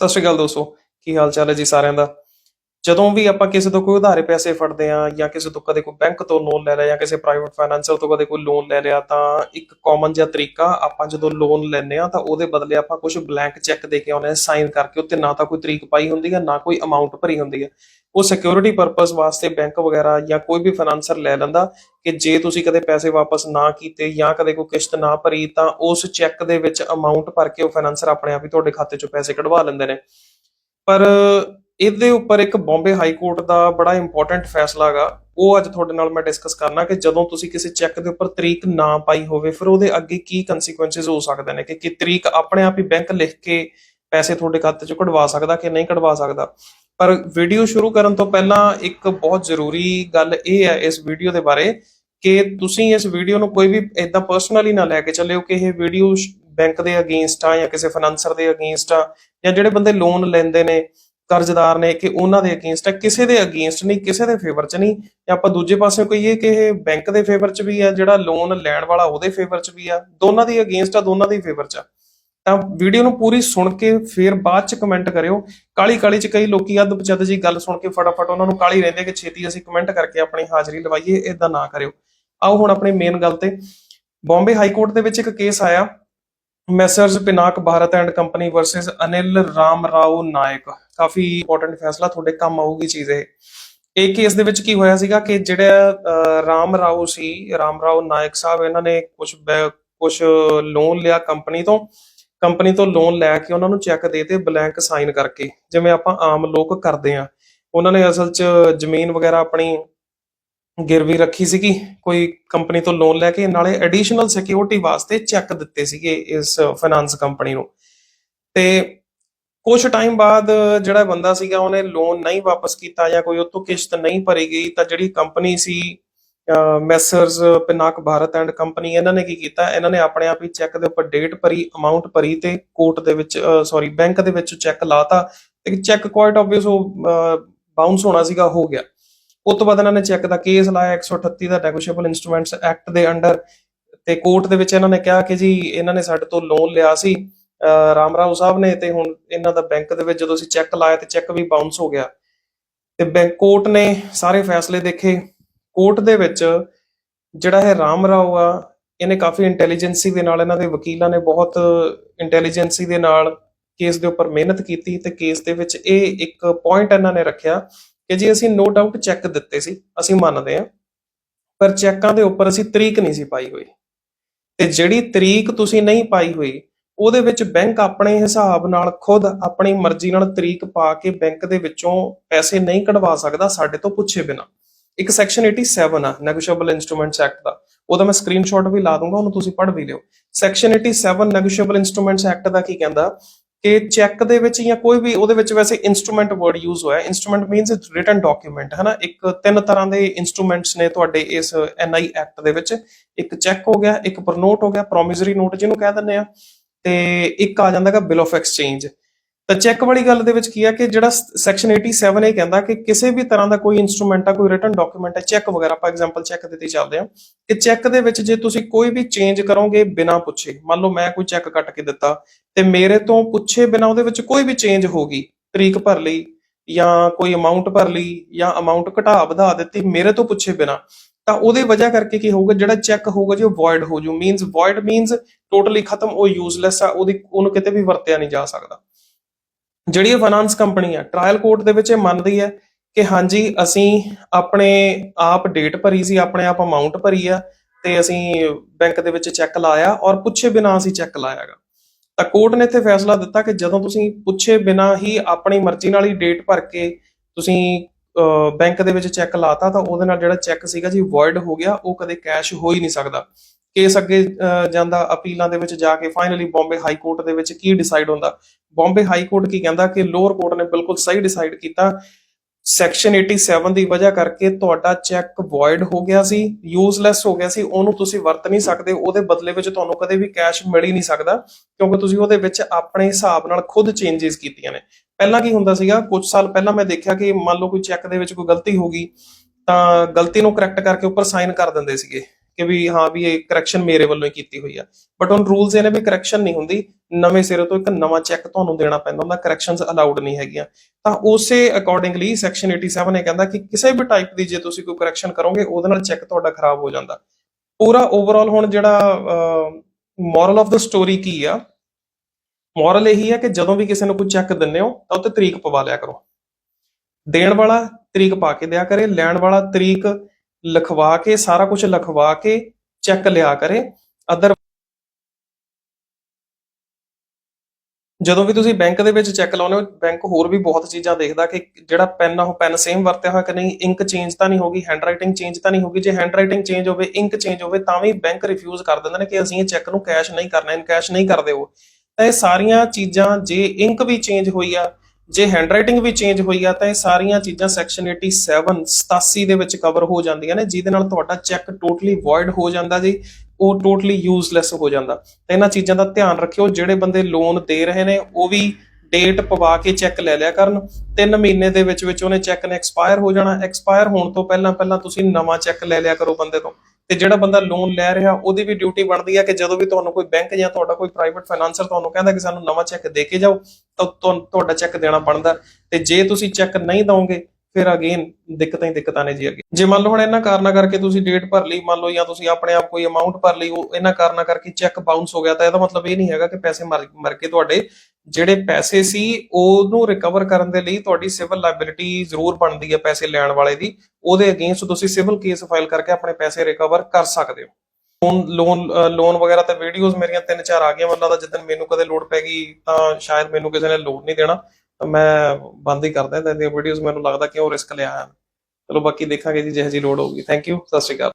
ਸਤਿ ਸ਼੍ਰੀ ਅਕਾਲ ਦੋਸਤੋ, ਕੀ ਹਾਲ ਚਾਲ ਹੈ ਜੀ ਸਾਰਿਆਂ ਦਾ? ਜਦੋਂ ਵੀ ਆਪਾਂ ਕਿਸੇ ਤੋਂ ਕੋਈ ਉਧਾਰੇ ਪੈਸੇ ਫੜਦੇ ਆ ਜਾਂ ਕਿਸੇ ਤੋਂ ਕਦੇ ਕੋਈ ਬੈਂਕ ਤੋਂ ਲੋਨ ਲੈ ਲਿਆ ਜਾਂ ਕਿਸੇ ਪ੍ਰਾਈਵੇਟ ਫਾਈਨੈਂਸਰ ਤੋਂ ਕਦੇ ਕੋਈ ਲੋਨ ਲੈ ਲਿਆ, ਤਾਂ ਇੱਕ ਕਾਮਨ ਜਿਹਾ ਤਰੀਕਾ ਆਪਾਂ ਜਦੋਂ ਲੋਨ ਲੈਂਦੇ ਆ ਤਾਂ ਉਹਦੇ ਬਦਲੇ ਆਪਾਂ ਕੁਝ ਬਲੈਂਕ ਚੈੱਕ ਦੇ ਕੇ ਆਉਂਦੇ ਆ ਸਾਈਨ ਕਰਕੇ, ਉੱਤੇ ਨਾ ਤਾਂ ਕੋਈ ਤਰੀਕ ਪਾਈ ਹੁੰਦੀ ਹੈ, ਨਾ ਕੋਈ ਅਮਾਉਂਟ ਭਰੀ ਹੁੰਦੀ ਹੈ। ਉਹ ਸਿਕਿਉਰਿਟੀ ਪਰਪਸ ਵਾਸਤੇ ਬੈਂਕ ਵਗੈਰਾ ਜਾਂ ਕੋਈ ਵੀ ਫਾਈਨਾਂਸਰ ਲੈ ਲੈਂਦਾ ਕਿ ਜੇ ਤੁਸੀਂ ਕਦੇ ਪੈਸੇ ਵਾਪਸ ਨਾ ਕੀਤੇ ਜਾਂ ਕਦੇ ਕੋਈ ਕਿਸ਼ਤ ਨਾ ਭਰੀ ਤਾਂ ਉਸ ਚੈੱਕ ਦੇ ਵਿੱਚ ਅਮਾਉਂਟ ਭਰ ਕੇ ਉਹ ਫਾਈਨਾਂਸਰ ਆਪਣੇ ਆਪ ਹੀ ਤੁਹਾਡੇ ਖਾਤੇ ਚੋਂ ਪੈਸੇ ਕਢਵਾ ਲੈਂਦੇ ਨੇ। ਪਰ ਇਹਦੇ ਉੱਪਰ ਇੱਕ ਬੰਬੇ ਹਾਈ ਕੋਰਟ ਦਾ ਬੜਾ ਇੰਪੋਰਟੈਂਟ ਫੈਸਲਾ ਹੈਗਾ ਉਹ ਅੱਜ ਤੁਹਾਡੇ ਨਾਲ ਮੈਂ ਡਿਸਕਸ ਕਰਨਾ ਕਿ ਜਦੋਂ ਤੁਸੀਂ ਕਿਸੇ ਚੈੱਕ ਦੇ ਉੱਪਰ ਤਰੀਕ ਨਾ ਪਾਈ ਹੋਵੇ, ਫਿਰ ਉਹਦੇ ਅੱਗੇ ਕੀ ਕਨਸੀਕੁਐਂਸਸ ਹੋ ਸਕਦੇ ਨੇ? ਕਿ ਕੀ ਤਰੀਕ ਆਪਣੇ ਆਪ ਹੀ ਬੈਂਕ ਲਿਖ ਕੇ ਪੈਸੇ ਤੁਹਾਡੇ ਖਾਤੇ ਚੋਂ ਕਢਵਾ ਸਕਦਾ ਕਿ ਨਹੀਂ ਕਢਵਾ ਸਕਦਾ? ਪਰ ਵੀਡੀਓ ਸ਼ੁਰੂ ਕਰਨ ਤੋਂ ਪਹਿਲਾਂ ਇੱਕ ਬਹੁਤ ਜ਼ਰੂਰੀ ਗੱਲ ਇਹ ਹੈ ਇਸ ਵੀਡੀਓ ਦੇ ਬਾਰੇ ਕਿ ਤੁਸੀਂ ਇਸ ਵੀਡੀਓ ਨੂੰ ਕੋਈ ਵੀ ਇਦਾਂ ਪਰਸਨਲੀ ਨਾ ਲੈ ਕੇ ਚੱਲਿਓ ਕਿ ਇਹ ਵੀਡੀਓ ਬੈਂਕ ਦੇ ਅਗੇਂਸਟ ਆ ਜਾਂ ਕਿਸੇ ਫਾਈਨਾਂਸਰ ਦੇ ਅਗੇਂਸਟ ਆ ਜਾਂ ਜਿਹੜੇ ਬੰਦੇ ਲੋਨ ਲੈਂਦੇ ਨੇ, ਕਰਜ਼ਦਾਰ ਨੇ ਕਿ ਉਹਨਾਂ ਦੇ ਅਗੇਂਸਟ ਆ, ਕਿਸੇ ਦੇ ਅਗੇਂਸਟ ਨਹੀਂ, ਕਿਸੇ ਦੇ ਫੇਵਰ 'ਚ ਨਹੀਂ। ਜਾਂ ਆਪਾਂ ਦੂਜੇ ਪਾਸੇ ਕਹੀਏ ਕਿ ਇਹ ਬੈਂਕ ਦੇ ਫੇਵਰ 'ਚ ਵੀ ਆ, ਜਿਹੜਾ ਲੋਨ ਲੈਣ ਵਾਲਾ ਉਹਦੇ ਫੇਵਰ 'ਚ ਵੀ ਆ। ਦੋਨਾਂ ਦੀ ਅਗੇਂਸਟ ਆ, ਦੋਨਾਂ ਦੀ ਫੇਵਰ 'ਚ ਆ। ਤਾਂ ਵੀਡੀਓ ਨੂੰ ਪੂਰੀ ਸੁਣ ਕੇ ਫਿਰ ਬਾਅਦ 'ਚ ਕਮੈਂਟ ਕਰਿਓ। ਕਾਲੀ ਕਾਲੀ 'ਚ ਕਈ ਲੋਕੀ ਅੱਧ ਪਚੱਧ ਜੀ ਗੱਲ ਸੁਣ ਕੇ ਫਟਾਫਟ ਉਹਨਾਂ ਨੂੰ ਕਾਲੀ ਰਹਿੰਦੇ ਕਿ ਛੇਤੀ ਅਸੀਂ ਕਮੈਂਟ ਕਰਕੇ ਆਪਣੀ ਹਾਜ਼ਰੀ ਲਵਾਈਏ ਇਦਾਂ ਨਾ ਕਰਿਓ। ਆਓ ਹੁਣ ਆਪਣੀ ਮੇਨ ਗੱਲ ਤੇ। ਬੰਬੇ ਹਾਈ ਕੋਰਟ ਦੇ ਵਿੱਚ ਇੱਕ ਕੇਸ ਆਇਆ। Messrs Pinak Bharat and company versus Anil Ram Rao Naik coffee important ਫੈਸਲਾ ਤੁਹਾਡੇ ਕੰਮ ਆਊਗੀ ਚੀਜ਼ ਇਹ। ਇਹ ਕੇਸ ਦੇ ਵਿੱਚ ਕੀ ਹੋਇਆ ਸੀਗਾ ਕਿ ਜਿਹੜਾ ਅਹ, ਰਾਮ ਰਾਓ ਸੀ ਰਾਮ ਰਾਓ ਨਾਇਕ ਸਾਹਿਬ ਇਹਨਾਂ ਨੇ ਕੁਝ ਕੁਝ ਲੋਨ ਲਿਆ ਕੰਪਨੀ ਤੋਂ। ਕੰਪਨੀ ਤੋਂ ਲੋਨ ਲੈ ਕੇ ਉਹਨਾਂ ਨੂੰ ਚੈੱਕ ਦੇ ਤੇ ਬਲੈਂਕ ਸਾਈਨ ਕਰਕੇ, ਜਿਵੇਂ ਆਪਾਂ ਆਮ ਲੋਕ ਕਰਦੇ ਆ ਉਹਨਾਂ ਨੇ ਅਸਲ 'ਚ ਜ਼ਮੀਨ ਵਗੈਰਾ ਆਪਣੀ ਗਿਰਵੀ ਰੱਖੀ ਸੀਗੀ, ਕੋਈ ਕੰਪਨੀ ਤੋਂ ਲੋਨ ਲੈ ਕੇ, ਨਾਲੇ ਐਡੀਸ਼ਨਲ ਸਿਕਿਉਰਿਟੀ ਵਾਸਤੇ ਚੈੱਕ ਦਿੱਤੇ ਸੀਗੇ ਇਸ ਫਾਈਨਾਂਸ ਕੰਪਨੀ ਨੂੰ। ਤੇ ਕੁਝ ਟਾਈਮ ਬਾਅਦ ਜਿਹੜਾ ਬੰਦਾ ਸੀਗਾ, ਉਹਨੇ ਲੋਨ ਨਹੀਂ ਵਾਪਸ ਕੀਤਾ ਜਾਂ ਕੋਈ ਉਹ ਤੋਂ ਕਿਸ਼ਤ ਨਹੀਂ ਭਰੀ ਗਈ, ਤਾਂ ਜਿਹੜੀ company C messrs Pinak Bharat and company ਇਹਨਾਂ ਨੇ ਕੀ ਕੀਤਾ? ਇਹਨਾਂ ਨੇ ਆਪਣੇ ਆਪ ਹੀ ਚੈੱਕ ਦੇ ਉੱਪਰ ਡੇਟ ਭਰੀ ਅਮਾਉਂਟ ਭਰੀ ਤੇ ਕੋਰਟ ਦੇ ਵਿੱਚ ਸੌਰੀ ਬੈਂਕ ਦੇ ਵਿੱਚ ਚੈੱਕ ਲਾਤਾ ਤੇ ਚੈੱਕ ਕੁਆਇਟ ਆਬਵੀਅਸ ਉਹ ਬਾਉਂਸ ਹੋਣਾ ਸੀਗਾ, ਹੋ ਗਿਆ। ਉਸ ਤੋਂ ਬਾਅਦ ਇਹਨਾਂ ਨੇ ਚੈੱਕ ਦਾ ਕੇਸ ਲਾਇਆ 138 ਦਾ ਨੈਗੋਸ਼ੀਏਬਲ ਇਨਸਟਰੂਮੈਂਟਸ ਐਕਟ ਦੇ ਅੰਡਰ ਤੇ ਕੋਰਟ ਦੇ ਵਿੱਚ ਇਹਨਾਂ ਨੇ ਕਿਹਾ ਕਿ ਜੀ, ਇਹਨਾਂ ਨੇ ਸਾਡੇ ਤੋਂ ਲੋਨ ਲਿਆ ਸੀ, ਅਹ ਰਾਮ ਰਾਓ ਸਾਹਿਬ ਨੇ ਤੇ ਹੁਣ ਇਹਨਾਂ ਦਾ ਬੈਂਕ ਦੇ ਵਿੱਚ ਜਦੋਂ ਅਸੀਂ ਚੈੱਕ ਲਾਇਆ ਤੇ ਚੈੱਕ ਵੀ ਬਾਉਂਸ ਹੋ ਗਿਆ। ਤੇ ਬੈਂਕ ਕੋਰਟ ਨੇ ਸਾਰੇ ਫੈਸਲੇ ਦੇਖੇ। ਕੋਰਟ ਦੇ ਵਿੱਚ ਜਿਹੜਾ ਹੈ ਰਾਮ ਰਾਓ ਆ, ਇਹਨੇ ਕਾਫੀ ਇੰਟੈਲੀਜੈਂਸੀ ਦੇ ਨਾਲ ਇਹਨਾਂ ਦੇ ਵਕੀਲਾਂ ਨੇ ਬਹੁਤ ਇੰਟੈਲੀਜੈਂਸੀ ਦੇ ਨਾਲ ਕੇਸ ਦੇ ਉੱਪਰ ਮਿਹਨਤ ਕੀਤੀ ਤੇ ਕੇਸ ਦੇ ਵਿੱਚ ਇਹ ਇੱਕ ਪੁਆਇੰਟ ਇਹਨਾਂ ਨੇ ਰੱਖਿਆ ਕਿ ਜੀ ਅਸੀਂ ਨੋ ਡਾਊਟ ਚੈੱਕ ਦਿੱਤੇ ਸੀ, ਅਸੀਂ ਮੰਨਦੇ ਹਾਂ, ਪਰ ਚੈੱਕਾਂ ਦੇ ਉੱਪਰ ਅਸੀਂ ਤਰੀਕ ਨਹੀਂ ਸੀ ਪਾਈ ਹੋਈ। ਤੇ ਜਿਹੜੀ ਤਰੀਕ ਤੁਸੀਂ ਨਹੀਂ ਪਾਈ ਹੋਈ, ਉਹਦੇ ਵਿੱਚ ਬੈਂਕ ਆਪਣੇ ਹਿਸਾਬ ਨਾਲ ਖੁਦ ਆਪਣੀ ਮਰਜ਼ੀ ਨਾਲ ਤਰੀਕ ਪਾ ਕੇ ਬੈਂਕ ਦੇ ਵਿੱਚੋਂ ਪੈਸੇ ਨਹੀਂ ਕਢਵਾ ਸਕਦਾ ਸਾਡੇ ਤੋਂ ਪੁੱਛੇ ਬਿਨਾ। ਇੱਕ ਸੈਕਸ਼ਨ 87 ਆ ਨੈਗੋਸ਼ੀਏਬਲ ਇਨਸਟਰੂਮੈਂਟਸ ਐਕਟ ਦਾ। ਉਹਦਾ ਮੈਂ ਸਕਰੀਨਸ਼ਾਟ ਵੀ ਲਾ ਦੂੰਗਾ, ਉਹਨੂੰ ਤੁਸੀਂ ਪੜ੍ਹ ਵੀ ਲਿਓ। ਸੈਕਸ਼ਨ 87 ਨੈਗੋਸ਼ੀਏਬਲ ਇਨਸਟਰੂਮੈਂਟਸ ਐਕਟ ਦਾ ਕੀ ਕਹਿੰਦਾ? ਕਿ ਚੈੱਕ ਦੇ ਵਿੱਚ ਜਾਂ ਕੋਈ ਵੀ, ਉਹਦੇ ਵਿੱਚ ਵੈਸੇ ਇਨਸਟਰੂਮੈਂਟ ਵਰਡ ਯੂਜ਼ ਹੋਇਆ। Instrument means it written document ਹੈ ਨਾ ਇੱਕ ਤਿੰਨ ਤਰ੍ਹਾਂ ਦੇ ਇਨਸਟਰੂਮੈਂਟਸ ਨੇ ਤੁਹਾਡੇ ਇਸ ਐਨਆਈ ਐਕਟ ਦੇ ਵਿੱਚ। ਇੱਕ ਚੈੱਕ ਹੋ ਗਿਆ, ਇੱਕ ਪ੍ਰਨੋਟ ਹੋ ਗਿਆ ਪ੍ਰੋਮਿਸਰੀ ਨੋਟ ਜਿਹਨੂੰ ਕਹਿ ਦਿੰਦੇ ਆ। ਤੇ ਇੱਕ ਆ ਜਾਂਦਾਗਾ ਬਿਲ ਆਫ ਐਕਸਚੇਂਜ ਤਾਂ ਚੈੱਕ ਵਾਲੀ ਗੱਲ ਦੇ ਵਿੱਚ ਕੀ ਆ ਕਿ ਜਿਹੜਾ ਸੈਕਸ਼ਨ 87 ਇਹ ਕਹਿੰਦਾ ਕਿ ਕਿਸੇ ਵੀ ਤਰ੍ਹਾਂ ਦਾ ਕੋਈ ਇਨਸਟਰੂਮੈਂਟ ਆ, ਕੋਈ ਰਿਟਨ ਡਾਕੂਮੈਂਟ ਆ ਚੈੱਕ ਵਗੈਰਾ, ਆਪਾਂ ਐਗਜ਼ਾਮਪਲ ਚੈੱਕ ਦੇ ਤੇ ਚੱਲਦੇ ਆ ਕਿ ਚੈੱਕ ਦੇ ਵਿੱਚ ਜੇ ਤੁਸੀਂ ਕੋਈ ਵੀ ਚੇਂਜ ਕਰੋਗੇ ਬਿਨਾ ਪੁੱਛੇ, ਮੰਨ ਲਓ ਮੈਂ ਕੋਈ ਚੈੱਕ ਕੱਟ ਕੇ ਦਿੱਤਾ ਤੇ ਮੇਰੇ ਤੋਂ ਪੁੱਛੇ ਬਿਨਾ ਉਹਦੇ ਵਿੱਚ ਕੋਈ ਵੀ ਚੇਂਜ ਹੋ ਗਈ, ਤਰੀਕ ਭਰ ਲਈ ਜਾਂ ਕੋਈ ਅਮਾਉਂਟ ਭਰ ਲਈ ਜਾਂ ਅਮਾਉਂਟ ਘਟਾ ਵਧਾ ਦਿੱਤੀ ਮੇਰੇ ਤੋਂ ਪੁੱਛੇ ਬਿਨਾ, ਤਾਂ ਉਹਦੇ ਵਜ੍ਹਾ ਕਰਕੇ ਕੀ ਹੋਊਗਾ, ਜਿਹੜਾ ਚੈੱਕ ਹੋਊਗਾ ਜੀ ਉਹ void ਹੋ ਜੂ। ਮੀਨਸ void ਮੀਨਸ ਟੋਟਲੀ ਖਤਮ, ਉਹ ਯੂਜ਼ਲੈਸ ਆ, ਉਹਦੀ, ਉਹਨੂੰ ਕਿਤੇ ਵੀ ਵਰਤਿਆ ਨਹੀਂ ਜਾ ਸਕਦਾ। ਜਿਹੜੀ ਇਹ ਫਾਈਨਾਂਸ ਕੰਪਨੀ ਆ ਟ੍ਰਾਇਲ ਕੋਰਟ ਦੇ ਵਿੱਚ ਇਹ ਮੰਨਦੀ ਹੈ ਕਿ ਹਾਂਜੀ, ਅਸੀਂ ਆਪਣੇ ਆਪ ਡੇਟ ਭਰੀ ਸੀ, ਆਪਣੇ ਆਪ ਅਮਾਉਂਟ ਭਰੀ ਆ ਤੇ ਅਸੀਂ ਬੈਂਕ ਦੇ ਵਿੱਚ ਚੈੱਕ ਲਾਇਆ ਔਰ ਪੁੱਛੇ ਬਿਨਾ ਅਸੀਂ ਚੈੱਕ ਲਾਇਆਗਾ। ਤਾਂ ਕੋਰਟ ਨੇ ਇੱਥੇ ਫੈਸਲਾ ਦਿੱਤਾ ਕਿ ਜਦੋਂ ਤੁਸੀਂ ਪੁੱਛੇ ਬਿਨਾ ਹੀ ਆਪਣੀ ਮਰਜ਼ੀ ਨਾਲ ਹੀ ਡੇਟ ਭਰ ਕੇ ਤੁਸੀਂ ਬੈਂਕ ਦੇ ਵਿੱਚ ਚੈੱਕ ਲਾਤਾ ਤਾਂ ਉਹਦੇ ਨਾਲ ਜਿਹੜਾ ਚੈੱਕ ਸੀਗਾ ਜੀ void ਹੋ ਗਿਆ, ਉਹ ਕਦੇ ਕੈਸ਼ ਹੋ ਹੀ ਨਹੀਂ ਸਕਦਾ। ਕੇਸ ਅੱਗੇ ਜਾਂਦਾ ਅਪੀਲਾਂ ਦੇ ਵਿੱਚ ਜਾ ਕੇ ਫਾਈਨਲੀ ਬੰਬੇ ਹਾਈ ਕੋਰਟ ਦੇ ਵਿੱਚ ਕੀ ਡਿਸਾਈਡ ਹੁੰਦਾ? ਬੰਬੇ ਹਾਈ ਕੋਰਟ ਕੀ ਕਹਿੰਦਾ ਕਿ ਲੋਅਰ ਕੋਰਟ ਨੇ ਬਿਲਕੁਲ ਸਹੀ ਡਿਸਾਈਡ ਕੀਤਾ। ਸੈਕਸ਼ਨ 87 ਦੀ ਵਜ੍ਹਾ ਕਰਕੇ ਤੁਹਾਡਾ ਚੈੱਕ void ਹੋ ਗਿਆ ਸੀ ਯੂਜ਼ਲੈਸ ਹੋ ਗਿਆ ਸੀ, ਉਹਨੂੰ ਤੁਸੀਂ ਵਰਤ ਨਹੀਂ ਸਕਦੇ, ਉਹਦੇ ਬਦਲੇ ਵਿੱਚ ਤੁਹਾਨੂੰ ਕਦੇ ਵੀ ਕੈਸ਼ ਮਿਲ ਹੀ ਨਹੀਂ ਸਕਦਾ, ਕਿਉਂਕਿ ਤੁਸੀਂ ਉਹਦੇ ਵਿੱਚ ਆਪਣੇ ਹਿਸਾਬ ਨਾਲ ਖੁਦ ਚੇਂਜਸ ਕੀਤੀਆਂ ਨੇ। ਪਹਿਲਾਂ ਕੀ ਹੁੰਦਾ ਸੀਗਾ, ਕੁਝ ਸਾਲ ਪਹਿਲਾਂ ਮੈਂ ਦੇਖਿਆ ਕਿ ਮੰਨ ਲਓ ਕੋਈ ਚੈੱਕ ਦੇ ਵਿੱਚ ਕੋਈ ਗਲਤੀ ਹੋ ਗਈ, ਤਾਂ ਗਲਤੀ ਨੂੰ ਕਰੈਕਟ ਕਰਕੇ ਉੱਪਰ ਸਾਈਨ ਕਰ ਦਿੰਦੇ ਸੀਗੇ। ਕਿ ਵੀ ਹਾਂ ਵੀ ਇਹ ਕਰੈਕਸ਼ਨ ਮੇਰੇ ਵੱਲੋਂ ਹੀ ਕੀਤੀ ਹੋਈ ਆ। ਬਟ ਹੁਣ ਰੂਲਸ ਇਹ ਨੇ ਵੀ ਕਰੈਕਸ਼ਨ ਨਹੀਂ ਹੁੰਦੀ। ਨਵੇਂ ਸਿਰੇ ਤੋਂ ਇੱਕ ਨਵਾਂ ਚੈੱਕ ਤੁਹਾਨੂੰ ਦੇਣਾ ਪੈਂਦਾ ਹੁੰਦਾ। ਕਰੈਕਸ਼ਨਸ ਅਲਾਉਡ ਨਹੀਂ ਹੈਗੀਆਂ। ਤਾਂ ਉਸੇ ਅਕੋਰਡਿੰਗਲੀ ਸੈਕਸ਼ਨ 87 ਇਹ ਕਹਿੰਦਾ ਕਿ ਕਿਸੇ ਵੀ ਟਾਈਪ ਦੀ ਜੇ ਤੁਸੀਂ ਕੋਈ ਕਰੈਕਸ਼ਨ ਕਰੋਗੇ, ਉਹਦੇ ਨਾਲ ਚੈੱਕ ਤੁਹਾਡਾ ਖਰਾਬ ਹੋ ਜਾਂਦਾ। ਪੂਰਾ ਓਵਰਆਲ ਹੁਣ ਜਿਹੜਾ ਮੋਰਲ ਆਫ ਦਾ ਸਟੋਰੀ ਕੀ ਆ? ਮੋਰਲ ਇਹੀ ਹੈ ਕਿ ਜਦੋਂ ਵੀ ਕਿਸੇ ਨੂੰ ਕੋਈ ਚੈੱਕ ਦਿੰਦੇ ਹੋ, ਤਾਂ ਉੱਤੇ ਤਰੀਕ ਪਵਾ ਲਿਆ ਕਰੋ। ਦੇਣ ਵਾਲਾ ਤਰੀਕ ਪਾ ਕੇ ਦਿਆ ਕਰੇ। ਲੈਣ ਵਾਲਾ ਤਰੀਕ ਲਿਖਵਾ ਕੇ, ਸਾਰਾ ਕੁਝ ਲਿਖਵਾ ਕੇ ਚੈੱਕ ਲਿਆ ਕਰੇ। ਅਦਰ ਜਦੋਂ ਵੀ ਤੁਸੀਂ ਬੈਂਕ ਦੇ ਵਿੱਚ ਚੈੱਕ ਲਾਉਨੇ ਹੋ, ਬੈਂਕ ਹੋਰ ਵੀ ਬਹੁਤ ਚੀਜ਼ਾਂ ਦੇਖਦਾ ਕਿ ਜਿਹੜਾ ਪੈਨ ਆ, ਉਹ ਪੈਨ ਸੇਮ ਵਰਤਿਆ ਹੋਇਆ ਕਿ ਨਹੀਂ? ਇੰਕ ਚੇਂਜ ਤਾਂ ਨਹੀਂ ਹੋਗੀ, ਹੈਂਡਰਾਈਟਿੰਗ ਚੇਂਜ ਤਾਂ ਨਹੀਂ ਹੋਗੀ। ਜੇ ਹੈਂਡ ਰਾਈਟਿੰਗ ਚੇਂਜ ਹੋਵੇ, ਇੰਕ ਚੇਂਜ ਹੋਵੇ, ਤਾਂ ਵੀ ਬੈਂਕ ਰਿਫਿਊਜ਼ ਕਰ ਦਿੰਦੇ ਨੇ ਕਿ ਅਸੀਂ ਇਹ ਚੈੱਕ ਨੂੰ ਕੈਸ਼ ਨਹੀਂ ਕਰਨਾ ਇਨ ਕੈਸ਼ ਨਹੀਂ ਕਰਦੇ ਉਹ। ਤਾਂ ਇਹ ਸਾਰੀਆਂ ਚੀਜ਼ਾਂ, ਜੇ ਇੰਕ ਵੀ ਚੇਂਜ ਹੋਈ ਆ ਜੇ ਹੈਂਡਰਾਈਟਿੰਗ ਵੀ ਚੇਂਜ ਹੋਈ ਆ ਤਾਂ ਇਹ ਸਾਰੀਆਂ ਚੀਜ਼ਾਂ ਸੈਕਸ਼ਨ 87 87 ਦੇ ਵਿੱਚ ਕਵਰ ਹੋ ਜਾਂਦੀਆਂ ਨੇ, ਜਿਹਦੇ ਨਾਲ ਤੁਹਾਡਾ ਚੈੱਕ ਟੋਟਲੀ void ਹੋ ਜਾਂਦਾ ਜੀ, ਉਹ ਟੋਟਲੀ ਯੂਜ਼ਲੈਸ ਹੋ ਜਾਂਦਾ। ਤੇ ਇਹਨਾਂ ਚੀਜ਼ਾਂ ਦਾ ਧਿਆਨ ਰੱਖਿਓ, ਜਿਹੜੇ ਬੰਦੇ ਲੋਨ ਦੇ ਰਹੇ ਨੇ, ਉਹ ਵੀ ਡੇਟ ਪਵਾ ਕੇ ਚੈੱਕ ਲੈ ਲਿਆ ਕਰਨ। 3 ਮਹੀਨੇ ਦੇ ਵਿੱਚ ਵਿੱਚ ਉਹਨੇ ਚੈੱਕ ਨੇ ਐਕਸਪਾਇਰ ਹੋ ਜਾਣਾ। ਐਕਸਪਾਇਰ ਹੋਣ ਤੋਂ ਪਹਿਲਾਂ ਪਹਿਲਾਂ ਤੁਸੀਂ ਨਵਾਂ ਚੈੱਕ ਲੈ ਲਿਆ ਕਰੋ ਬੰਦੇ ਤੋਂ। ਤੇ ਜਿਹੜਾ ਬੰਦਾ ਲੋਨ ਲੈ ਰਿਹਾ, ਉਹਦੀ ਵੀ ਡਿਊਟੀ ਬਣਦੀ ਹੈ ਕਿ ਜਦੋਂ ਵੀ ਤੁਹਾਨੂੰ ਕੋਈ ਬੈਂਕ ਜਾਂ ਤੁਹਾਡਾ ਕੋਈ ਪ੍ਰਾਈਵੇਟ ਫਾਈਨਾਂਸਰ ਤੁਹਾਨੂੰ ਕਹਿੰਦਾ ਕਿ ਸਾਨੂੰ ਨਵਾਂ ਚੈੱਕ ਦੇ ਕੇ ਜਾਓ ਤੁਹਾਡਾ ਚੈੱਕ ਦੇਣਾ ਬਣਦਾ। ਤੇ ਜੇ ਤੁਸੀਂ ਚੈੱਕ ਨਹੀਂ ਦਵੋਗੇ, ਫਿਰ ਅਗੇਨ ਦਿੱਕਤਾਂ ਹੀ ਦਿੱਕਤਾਂ ਨੇ ਜੀ ਅੱਗੇ। ਜੇ ਮੰਨ ਲਓ ਹੁਣ ਇਹਨਾਂ ਕਾਰਨਾਂ ਕਰਕੇ ਤੁਸੀਂ ਡੇਟ ਭਰ ਲਈ, ਮੰਨ ਲਓ ਜਾਂ ਤੁਸੀਂ ਆਪਣੇ ਆਪ ਕੋਈ ਅਮਾਉਂਟ ਭਰ ਲਈ, ਉਹ ਇਹਨਾਂ ਕਾਰਨਾਂ ਕਰਕੇ ਚੈੱਕ ਬਾਉਂਸ ਹੋ ਗਿਆ, ਤਾਂ ਇਹਦਾ ਮਤਲਬ ਇਹ ਨਹੀਂ ਹੈਗਾ ਕਿ ਪੈਸੇ ਮਰ ਮਰ ਕੇ ਤੁਹਾਡੇ ਜਿਹੜੇ ਪੈਸੇ ਸੀ, ਉਹਨੂੰ ਰਿਕਵਰ ਕਰਨ ਦੇ ਲਈ ਤੁਹਾਡੀ ਸਿਵਲ ਲਾਇਬਿਲਿਟੀ ਜ਼ਰੂਰ ਬਣਦੀ ਹੈ ਪੈਸੇ ਲੈਣ ਵਾਲੇ ਦੀ। ਉਹਦੇ ਅਗੇਂਸਟ ਤੁਸੀਂ ਸਿਵਲ ਕੇਸ ਫਾਈਲ ਕਰਕੇ ਆਪਣੇ ਪੈਸੇ ਰਿਕਵਰ ਕਰ ਸਕਦੇ ਹੋ। ਲੋਨ ਲੋਨ ਲੋਨ ਵਗੈਰਾ ਤੇ ਵੀਡੀਓਜ਼ ਮੇਰੀਆਂ ਤਿੰਨ ਚਾਰ ਆ ਗਈਆਂ। ਮੈਨੂੰ ਲੱਗਦਾ ਜਿੱਦਣ ਮੈਨੂੰ ਕਦੇ ਲੋੜ ਪੈ ਗਈ, ਤਾਂ ਸ਼ਾਇਦ ਮੈਨੂੰ ਕਿਸੇ ਨੇ ਲੋਡ ਨਹੀਂ ਦੇਣਾ। ਤਾਂ ਮੈਂ ਬੰਦ ਹੀ ਕਰਦਾ। ਤੇ ਇਹਦੀਆਂ ਵੀਡੀਓਜ਼ ਮੈਨੂੰ ਲੱਗਦਾ ਕਿ ਉਹ ਰਿਸਕ ਲਿਆ ਹੈ ਚਲੋ ਬਾਕੀ ਦੇਖਾਂਗੇ ਜੀ, ਜਿਹੋ ਜੀ ਲੋਡ ਹੋਊਗੀ। ਥੈਂਕ ਯੂ ਸਤਿ ਸ਼੍ਰੀ ਅਕਾਲ।